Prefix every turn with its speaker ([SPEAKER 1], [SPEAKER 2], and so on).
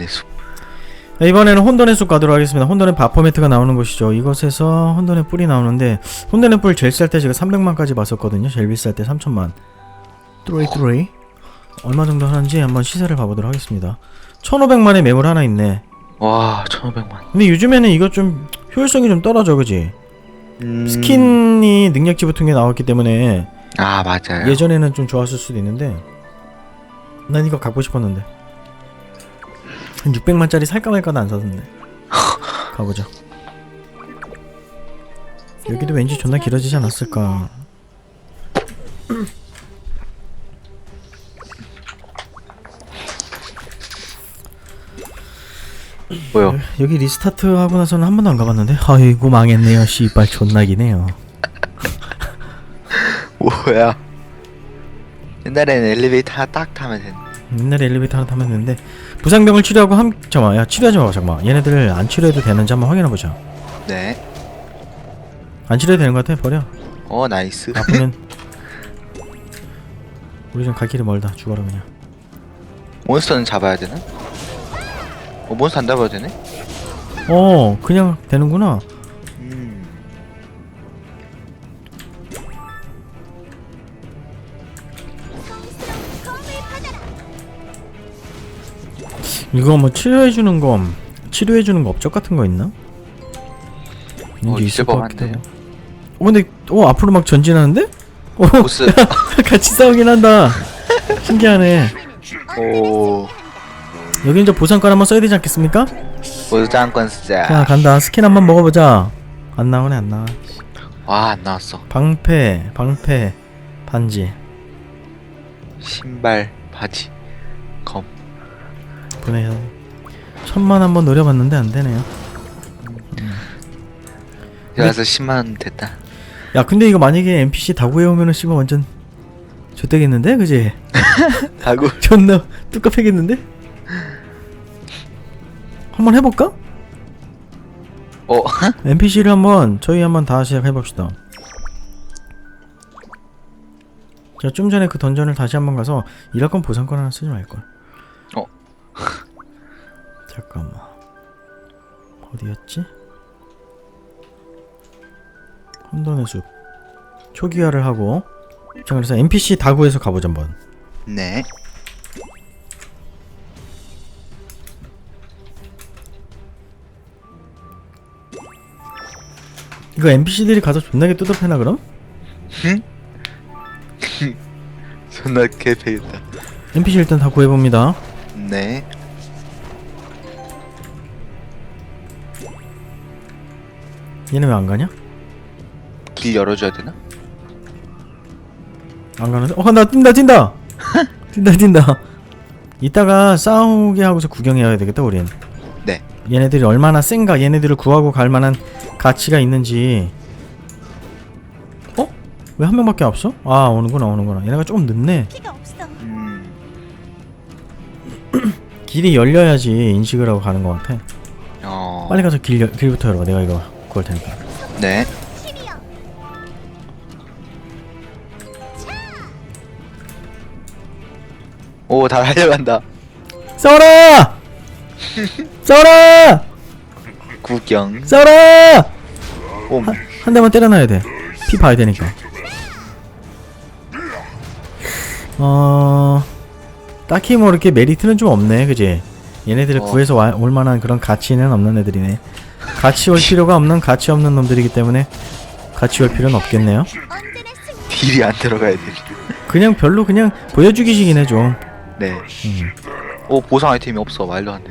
[SPEAKER 1] 혼돈의 숲.
[SPEAKER 2] 네, 이번에는 혼돈의 숲 가도록 하겠습니다. 혼돈의 바퍼매트가 나오는 곳이죠. 이곳에서 혼돈의 뿔이 나오는데 혼돈의 뿔 제일 쌀 때 제가 300만까지 봤었거든요. 제일 비쌀 때 3천만. 뚜레이 뚜레이. 얼마 정도 하는지 한번 시세를 봐보도록 하겠습니다. 1500만의 매물 하나 있네.
[SPEAKER 1] 와, 1,500만.
[SPEAKER 2] 근데 요즘에는 이거 좀 효율성이 좀 떨어져, 그지?
[SPEAKER 1] 음...
[SPEAKER 2] 스킨이 능력치 보통 게 나왔기 때문에
[SPEAKER 1] 아, 맞아요.
[SPEAKER 2] 예전에는 좀 좋았을 수도 있는데 난 이거 갖고 싶었는데 한 600만짜리 살까 말까도 안 샀는데 가보자 여기도 왠지 존나 길어지지 않았을까
[SPEAKER 1] 뭐요?
[SPEAKER 2] 여기 리스타트 하고 나서는 한 번도 안 가봤는데 아이고 망했네요 씨발 존나기네요
[SPEAKER 1] 뭐야? 옛날에는 엘리베이터 하나 딱 타면 됐는데.
[SPEAKER 2] 옛날에 엘리베이터 하나 타면 되는데 부상병을 치료하고 함 잠깐만 야 치료하지 마 잠깐만 얘네들 안 치료해도 되는지 한번 확인해보자
[SPEAKER 1] 네.
[SPEAKER 2] 안 치료해도 되는 것 같아 버려
[SPEAKER 1] 어, 나이스.
[SPEAKER 2] 아프면 우리 좀 갈 길이 멀다 죽어라 그냥
[SPEAKER 1] 몬스터는 잡아야 되나? 어, 몬스터 안 잡아도 되네?
[SPEAKER 2] 어 그냥 되는구나 이거 뭐 치료해주는 거 치료해주는 거 업적 같은 거 있나?
[SPEAKER 1] 어, 있을 것것
[SPEAKER 2] 같기도. 하고. 어 근데 어 앞으로 막 전진하는데? 어
[SPEAKER 1] 보스.
[SPEAKER 2] 같이 싸우긴 한다 신기하네
[SPEAKER 1] 오.
[SPEAKER 2] 여기 이제 보상권 한번 써야 되지 않겠습니까?
[SPEAKER 1] 보장권 쓰자.
[SPEAKER 2] 자 간다 스킨 한번 먹어보자 안 나오네 안 나와
[SPEAKER 1] 와, 안 나왔어.
[SPEAKER 2] 방패 방패 반지
[SPEAKER 1] 신발, 바지, 검.
[SPEAKER 2] 보내요 천만 한번 노려봤는데 안 되네요
[SPEAKER 1] 그래서 10만원 됐다.
[SPEAKER 2] 야 근데 이거 만약에 NPC 다 구해오면은 씨발 완전 좆되겠는데 그지?
[SPEAKER 1] 하고.
[SPEAKER 2] 존나 뚜까패겠는데? 한번 해볼까?
[SPEAKER 1] 어,
[SPEAKER 2] NPC를 한번 저희 한번 다 시작해봅시다 제가 좀 전에 그 던전을 다시 한번 가서 일할 건 보상권 하나 쓰지 말걸
[SPEAKER 1] 어.
[SPEAKER 2] 잠깐만 어디였지? 혼돈의 숲 초기화를 하고 자 그래서 NPC 다 구해서 가보자 한번
[SPEAKER 1] 네.
[SPEAKER 2] 이거 NPC들이 가서 존나게 뜯어패나 그럼?
[SPEAKER 1] 존나 개패겠다.
[SPEAKER 2] NPC 일단 다 구해봅니다
[SPEAKER 1] 네.
[SPEAKER 2] 얘네 왜 안 가냐?
[SPEAKER 1] 길 열어줘야 되나?
[SPEAKER 2] 안 가는데? 어 간다 뛴다 뛴다 뛴다 뛴다 이따가 싸우게 하고서 구경해야 되겠다 우린
[SPEAKER 1] 네.
[SPEAKER 2] 얘네들이 얼마나 센가 얘네들을 구하고 갈 만한 가치가 있는지 어? 왜 한 명밖에 없어? 아 오는구나 오는구나 얘네가 조금 늦네.
[SPEAKER 1] 음.
[SPEAKER 2] 길이 열려야지 인식을 하고 가는 것 같아
[SPEAKER 1] 어.
[SPEAKER 2] 빨리 가서 길, 열- 길부터 열어봐 내가 이거 구할 테니까
[SPEAKER 1] 네. 오, 다 달려간다.
[SPEAKER 2] 싸워라! 싸워라!
[SPEAKER 1] 구경.
[SPEAKER 2] 싸워라!
[SPEAKER 1] 오,
[SPEAKER 2] 한 대만 때려놔야 돼. 피 봐야 되니까. 어, 딱히 뭐 이렇게 메리트는 좀 없네, 그지? 얘네들을
[SPEAKER 1] 어.
[SPEAKER 2] 구해서 와, 올 만한 그런 가치는 없는 애들이네. 같이 올 필요가 없는 가치 없는 놈들이기 때문에 같이 올 필요는 없겠네요.
[SPEAKER 1] 딜이 안 들어가야 돼.
[SPEAKER 2] 그냥 별로 그냥 보여주기식이네 좀.
[SPEAKER 1] 네.
[SPEAKER 2] 음.
[SPEAKER 1] 오, 보상 아이템이 없어. 말도 안 돼.